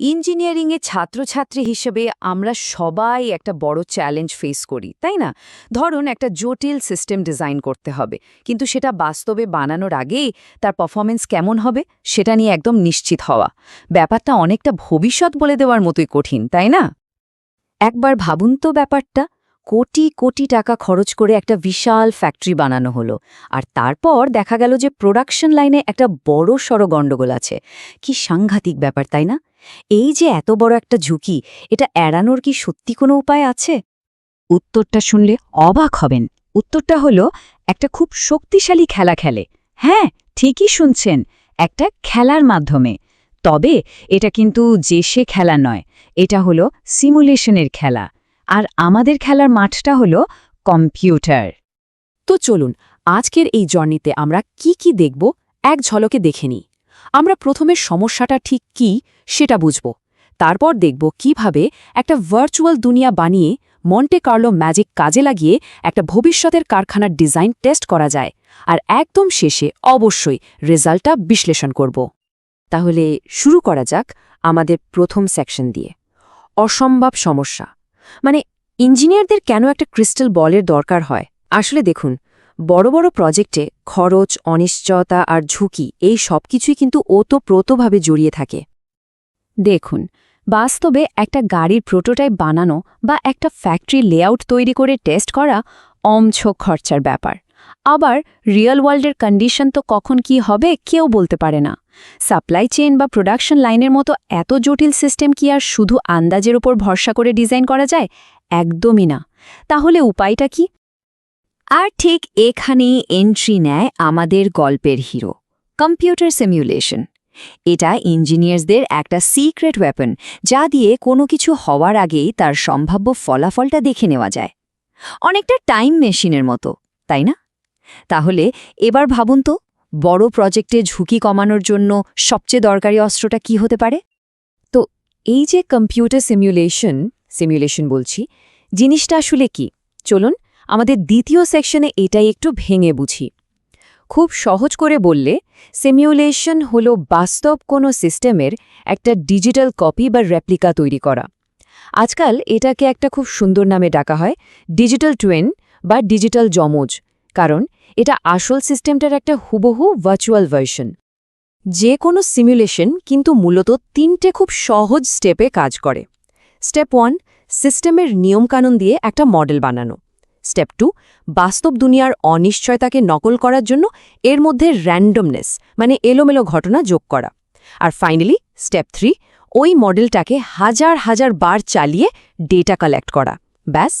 ইঞ্জিনিয়ারিংয়ে ছাত্রছাত্রী হিসেবে আমরা সবাই একটা বড় চ্যালেঞ্জ ফেস করি, তাই না? ধরুন একটা জটিল সিস্টেম ডিজাইন করতে হবে, কিন্তু সেটা বাস্তবে বানানোর আগেই তার পারফরমেন্স কেমন হবে সেটা নিয়ে একদম নিশ্চিত হওয়া। ব্যাপারটা অনেকটা ভবিষ্যৎ বলে দেওয়ার মতোই কঠিন, তাই না? একবার ভাবুন তো ব্যাপারটা, কোটি কোটি টাকা খরচ করে একটা বিশাল ফ্যাক্টরি বানানো হলো, আর তারপর দেখা গেল যে প্রোডাকশন লাইনে একটা বড় সড় গণ্ডগোল আছে। কি সাংঘাতিক ব্যাপার, তাই না? এই যে এত বড় একটা ঝুঁকি এটা এড়ানোর কি সত্যি কোনো উপায় আছে? উত্তরটা শুনলে অবাক হবেন। উত্তরটা হলো একটা খুব শক্তিশালী খেলা খেলে। হ্যাঁ ঠিকই শুনছেন একটা খেলার মাধ্যমে। তবে এটা কিন্তু যে সে খেলা নয় এটা হলো সিমুলেশনের খেলা। আর আমাদের খেলার মাঠটা হলো কম্পিউটার। তো চলুন আজকের এই জর্নিতে আমরা কি কি দেখব এক ঝলকে দেখে নিই। আমরা প্রথমে সমস্যাটা ঠিক কি সেটা বুঝব। তারপর দেখব কীভাবে একটা ভার্চুয়াল দুনিয়া বানিয়ে মন্টে কার্লো ম্যাজিক কাজে লাগিয়ে একটা ভবিষ্যতের কারখানার ডিজাইন টেস্ট করা যায়। আর একদম শেষে অবশ্যই রেজাল্টটা বিশ্লেষণ করব। তাহলে শুরু করা যাক আমাদের প্রথম সেকশন দিয়ে। অসম্ভব সমস্যা। মানে ইঞ্জিনিয়ারদের কেন একটা ক্রিস্টাল বলের দরকার হয়? আসলে দেখুন বড় বড় প্রজেক্টে খরচ, অনিশ্চয়তা আর ঝুঁকি এই সব কিছুই কিন্তু ওতপ্রোতভাবে জড়িয়ে থাকে। দেখুন, বাস্তবে একটা গাড়ির প্রোটোটাইপ বানানো বা একটা ফ্যাক্টরি লেআউট তৈরি করে টেস্ট করা অমছক খরচার ব্যাপার। আবার রিয়েল ওয়ার্ল্ডের কন্ডিশন তো কখন কি হবে কেউ বলতে পারে না। সাপ্লাই চেইন বা প্রোডাকশন লাইনের মতো এত জটিল সিস্টেম কি আর শুধু আন্দাজের উপর ভরসা করে ডিজাইন করা যায়? একদমই না। তাহলে উপায়টা কি? আর ঠিক এখানেই এন্ট্রি নেয় আমাদের গল্পের হিরো কম্পিউটার সিমুলেশন এটা ইঞ্জিনিয়ার্সদের একটা সিক্রেট ওয়েপন যা দিয়ে কোনো কিছু হওয়ার আগেই তার সম্ভাব্য ফলাফলটা দেখে নেওয়া যায়। অনেকটা টাইম মেশিনের মতো, তাই না? তাহলে এবার ভাবুন তো, বড় প্রজেক্টে ঝুঁকি কমানোর জন্য সবচেয়ে দরকারি অস্ত্রটা কি হতে পারে? তো এই যে কম্পিউটার সিমুলেশন সিমুলেশন বলছি, জিনিসটা আসলে কি? চলুন আমাদের দ্বিতীয় সেকশনে এটাই একটু ভেঙে বুঝি। খুব সহজ করে বললে সিমিউলেশন হল বাস্তব কোনো সিস্টেমের একটা ডিজিটাল কপি বা রেপ্লিকা তৈরি করা। আজকাল এটাকে একটা খুব সুন্দর নামে ডাকা হয় ডিজিটাল টুয়েন বা ডিজিটাল জমজ কারণ এটা আসল সিস্টেমটার একটা হুবহু ভার্চুয়াল ভার্সন যে কোনো সিমুলেশন কিন্তু মূলত তিনটে খুব সহজ স্টেপে কাজ করে। স্টেপ ওয়ান সিস্টেমের নিয়মকানুন দিয়ে একটা মডেল বানানো। স্টেপ টু বাস্তব দুনিয়ার অনিশ্চয়তাকে নকল করার জন্য এর মধ্যে র্যান্ডমনেস মানে এলোমেলো ঘটনা যোগ করা। আর ফাইনালি স্টেপ থ্রি ওই মডেলটাকে হাজার হাজার বার চালিয়ে ডেটা কালেক্ট করা। ব্যাস।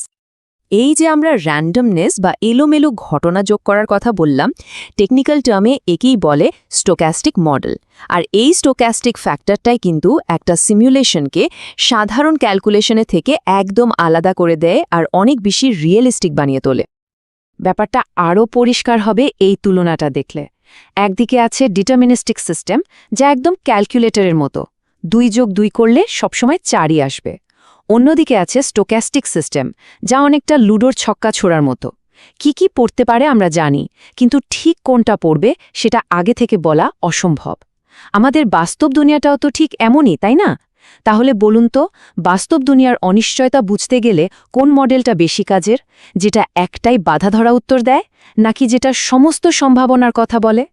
এই যে আমরা র্যান্ডমনেস বা এলোমেলো ঘটনা যোগ করার কথা বললাম টেকনিক্যাল টার্মে একেই বলে স্টোক্যাস্টিক মডেল আর এই স্টোক্যাস্টিক ফ্যাক্টরটাই কিন্তু একটা সিমুলেশনকে সাধারণ ক্যালকুলেশনে থেকে একদম আলাদা করে দেয় আর অনেক বেশি রিয়েলিস্টিক বানিয়ে তোলে। ব্যাপারটা আরও পরিষ্কার হবে এই তুলনাটা দেখলে। একদিকে আছে ডিটারমিনিস্টিক সিস্টেম যা একদম ক্যালকুলেটরের মতো। দুই যোগ দুই করলে সবসময় চারই আসবে। অন্যদিকে আছে স্টোক্যাস্টিক সিস্টেম যা অনেকটা লুডোর ছক্কা ছোড়ার মতো। কি কি পড়তে পারে আমরা জানি, কিন্তু ঠিক কোনটা পড়বে সেটা আগে থেকে বলা অসম্ভব। আমাদের বাস্তব দুনিয়াটাও তো ঠিক এমনই, তাই না? তাহলে বলুন তো, বাস্তব দুনিয়ার অনিশ্চয়তা বুঝতে গেলে কোন মডেলটা বেশি কাজের, যেটা একটাই বাধা ধরা উত্তর দেয়, নাকি যেটা সমস্ত সম্ভাবনার কথা বলে?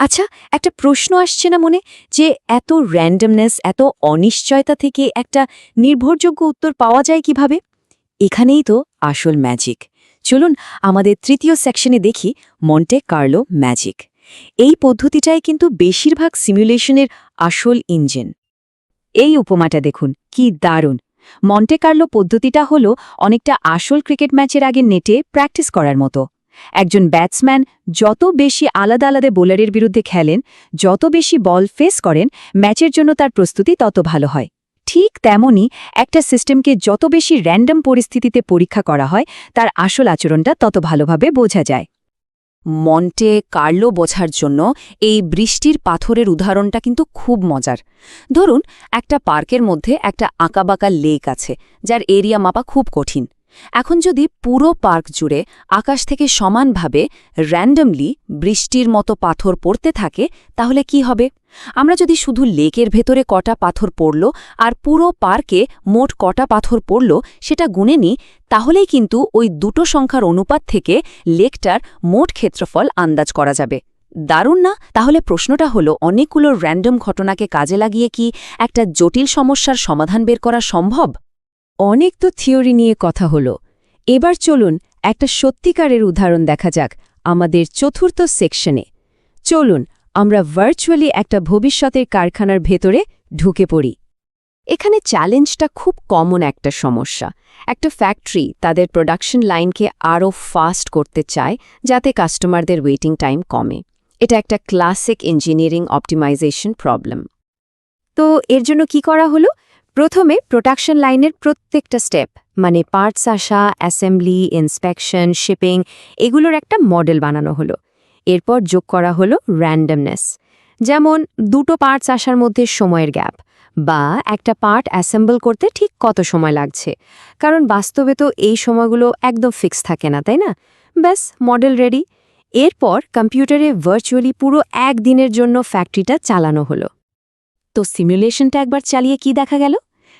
আচ্ছা একটা প্রশ্ন আসছে না মনে যে এত র্যান্ডমনেস এত অনিশ্চয়তা থেকে একটা নির্ভরযোগ্য উত্তর পাওয়া যায় কীভাবে? এখানেই তো আসল ম্যাজিক চলুন আমাদের তৃতীয় সেকশনে দেখি মন্টে কার্লো ম্যাজিক এই পদ্ধতিটাই কিন্তু বেশিরভাগ সিমুলেশনের আসল ইঞ্জিন এই উপমাটা দেখুন, কি দারুণ! মন্টে কার্লো পদ্ধতিটা হল অনেকটা আসল ক্রিকেট ম্যাচের আগে নেটে প্র্যাকটিস করার মতো। একজন ব্যাটসম্যান যত বেশি আলাদা আলাদা বোলারের বিরুদ্ধে খেলেন, যত বেশি বল ফেস করেন, ম্যাচের জন্য তার প্রস্তুতি তত ভালো হয়। ঠিক তেমনই একটা সিস্টেমকে যত বেশি র্যান্ডম পরিস্থিতিতে পরীক্ষা করা হয়, তার আসল আচরণটা তত ভালোভাবে বোঝা যায়। মন্টে কার্লো বোঝার জন্য এই বৃষ্টির পাথরের উদাহরণটা কিন্তু খুব মজার। ধরুন, একটা পার্কের মধ্যে একটা আঁকাবাঁকা লেক আছে, যার এরিয়া মাপা খুব কঠিন। এখন যদি পুরো পার্ক জুড়ে আকাশ থেকে সমানভাবে র্যান্ডমলি বৃষ্টির মতো পাথর পড়তে থাকে, তাহলে কি হবে? আমরা যদি শুধু লেকের ভেতরে কটা পাথর পড়ল আর পুরো পার্কে মোট কটা পাথর পড়ল সেটা গুনে নিই, তাহলেই কিন্তু ওই দুটো সংখ্যার অনুপাত থেকে লেকটার মোট ক্ষেত্রফল আন্দাজ করা যাবে। দারুণ না? তাহলে প্রশ্নটা হলো, অনেকগুলো র্যান্ডম ঘটনাকে কাজে লাগিয়ে কি একটা জটিল সমস্যার সমাধান বের করা সম্ভব? অনেক তো থিওরি নিয়ে কথা হলো। এবার চলুন একটা সত্যিকারের উদাহরণ দেখা যাক আমাদের চতুর্থ সেকশনে। চলুন, আমরা ভার্চুয়ালি একটা ভবিষ্যতের কারখানার ভেতরে ঢুকে পড়ি। এখানে চ্যালেঞ্জটা খুব কমন একটা সমস্যা। একটা ফ্যাক্টরি তাদের প্রোডাকশন লাইনকে আরও ফাস্ট করতে চায়, যাতে কাস্টমারদের ওয়েটিং টাইম কমে। এটা একটা ক্লাসিক ইঞ্জিনিয়ারিং অপটিমাইজেশন প্রবলেম তো এর জন্য কি করা হলো? প্রথমে প্রোডাকশন লাইনের প্রত্যেকটা স্টেপ মানে পার্টস আসা, অ্যাসেম্বলি, ইন্সপেকশন, শিপিং, এগুলোর একটা মডেল বানানো হলো। এরপর যোগ করা হলো র্যান্ডমনেস। যেমন, দুটো পার্টস আসার মধ্যে সময়ের গ্যাপ বা একটা পার্ট অ্যাসেম্বল করতে ঠিক কত সময় লাগছে। কারণ বাস্তবে তো এই সময়গুলো একদম ফিক্স থাকে না, তাই না? ব্যাস, মডেল রেডি। এরপর কম্পিউটারে ভার্চুয়ালি পুরো একদিনের জন্য ফ্যাক্টরিটা চালানো হলো। তো সিমুলেশনটা একবার চালিয়ে কি দেখা গেল?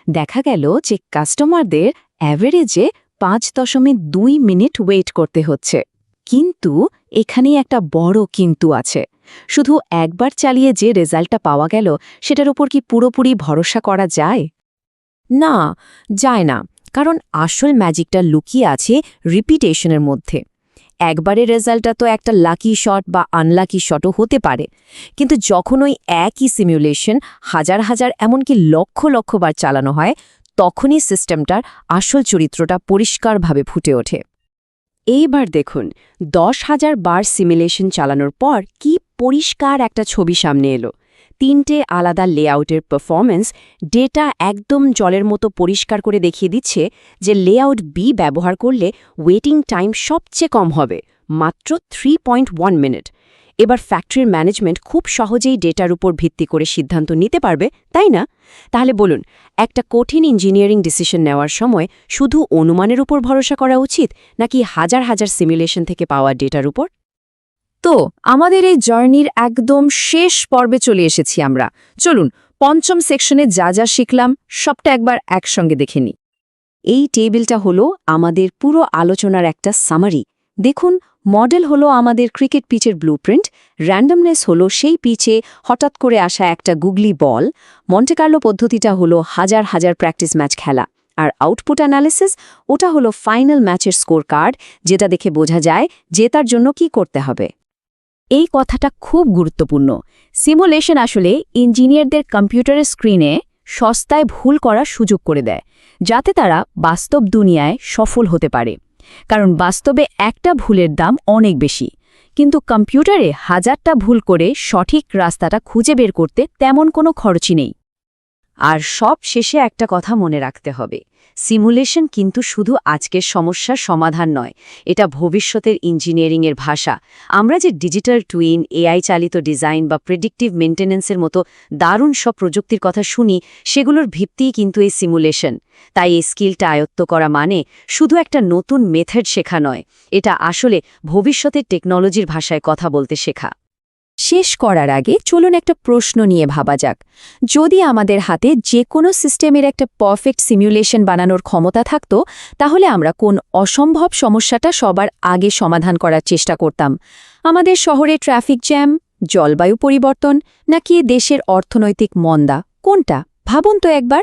দেখা গেল যে কাস্টমারদের অ্যাভারেজে পাঁচ দশমিক দুই মিনিট ওয়েট করতে হচ্ছে। কিন্তু এখানে একটা বড় কিন্তু আছে। শুধু একবার চালিয়ে যে রেজাল্টটা পাওয়া গেল, সেটার উপর কি পুরোপুরি ভরসা করা যায়? না যায় না। কারণ আসল ম্যাজিকটা লুকিয়ে আছে রিপিটেশনের মধ্যে। একবারের রেজাল্টটা তো একটা লাকি শট বা আনলাকি শটও হতে পারে। কিন্তু যখন ওই একই সিমুলেশন হাজার হাজার এমনকি লক্ষ লক্ষবার চালানো হয়, তখনই সিস্টেমটার আসল চরিত্রটা পরিষ্কারভাবে ফুটে ওঠে। এইবার দেখুন, দশ হাজার বার সিমুলেশন চালানোর পর কি পরিষ্কার একটা ছবি সামনে এলো। তিনটে আলাদা লেআউটের পারফরম্যান্স ডেটা একদম জলের মতো পরিষ্কার করে দেখিয়ে দিচ্ছে যে লেআউট বি ব্যবহার করলে ওয়েটিং টাইম সবচেয়ে কম হবে, মাত্র থ্রি মিনিট এবার ফ্যাক্টরির ম্যানেজমেন্ট খুব সহজেই ডেটার উপর ভিত্তি করে সিদ্ধান্ত নিতে পারবে, তাই না? তাহলে বলুন, একটা কঠিন ইঞ্জিনিয়ারিং ডিসিশন নেওয়ার সময় শুধু অনুমানের উপর ভরসা করা উচিত নাকি হাজার হাজার সিমুলেশন থেকে পাওয়া ডেটার উপর? তো আমাদের এই জার্নির একদম শেষ পর্বে চলে এসেছি আমরা। চলুন, পঞ্চম সেকশনে যা যা শিখলাম, সবটা একবার একসঙ্গে দেখে নিই। এই টেবিলটা হলো আমাদের পুরো আলোচনার একটা সামারি দেখুন মডেল হলো আমাদের ক্রিকেট পিচের ব্লুপ্রিন্ট র্যান্ডমনেস হলো সেই পিচে হঠাৎ করে আসা একটা গুগলি বল মন্টেকার্লো পদ্ধতিটা হলো হাজার হাজার প্র্যাকটিস ম্যাচ খেলা, আর আউটপুট অ্যানালিসিস ওটা হলো ফাইনাল ম্যাচের স্কোর কার্ড যেটা দেখে বোঝা যায় জেতার জন্য কি করতে হবে। এই কথাটা খুব গুরুত্বপূর্ণ। সিমুলেশন আসলে ইঞ্জিনিয়ারদের কম্পিউটারের স্ক্রিনে সস্তায় ভুল করার সুযোগ করে দেয়, যাতে তারা বাস্তব দুনিয়ায় সফল হতে পারে। কারণ বাস্তবে একটা ভুলের দাম অনেক বেশি। কিন্তু কম্পিউটারে হাজারটা ভুল করে সঠিক রাস্তাটা খুঁজে বের করতে তেমন কোনো খরচই নেই। আর সব শেষে একটা কথা মনে রাখতে হবে। সিমুলেশন কিন্তু শুধু আজকের সমস্যার সমাধান নয়, এটা ভবিষ্যতের ইঞ্জিনিয়ারিংয়ের ভাষা। আমরা যে ডিজিটাল টুইন, এআই চালিত ডিজাইন বা প্রেডিক্টিভ মেনটেন্যান্সের মতো দারুণ সব প্রযুক্তির কথা শুনি, সেগুলোর ভিত্তিই কিন্তু এই সিমুলেশন। তাই এই স্কিলটা আয়ত্ত করা মানে শুধু একটা নতুন মেথড শেখা নয়, এটা আসলে ভবিষ্যতের টেকনোলজির ভাষায় কথা বলতে শেখা। শেষ করার আগে চলুন একটা প্রশ্ন নিয়ে ভাবা যাক। যদি আমাদের হাতে যে কোনো সিস্টেমের একটা পারফেক্ট সিমুলেশন বানানোর ক্ষমতা থাকত, তাহলে আমরা কোন অসম্ভব সমস্যাটা সবার আগে সমাধান করার চেষ্টা করতাম। আমাদের শহরে ট্রাফিক জ্যাম, জলবায়ু পরিবর্তন, নাকি দেশের অর্থনৈতিক মন্দা? কোনটা? ভাবুন তো একবার।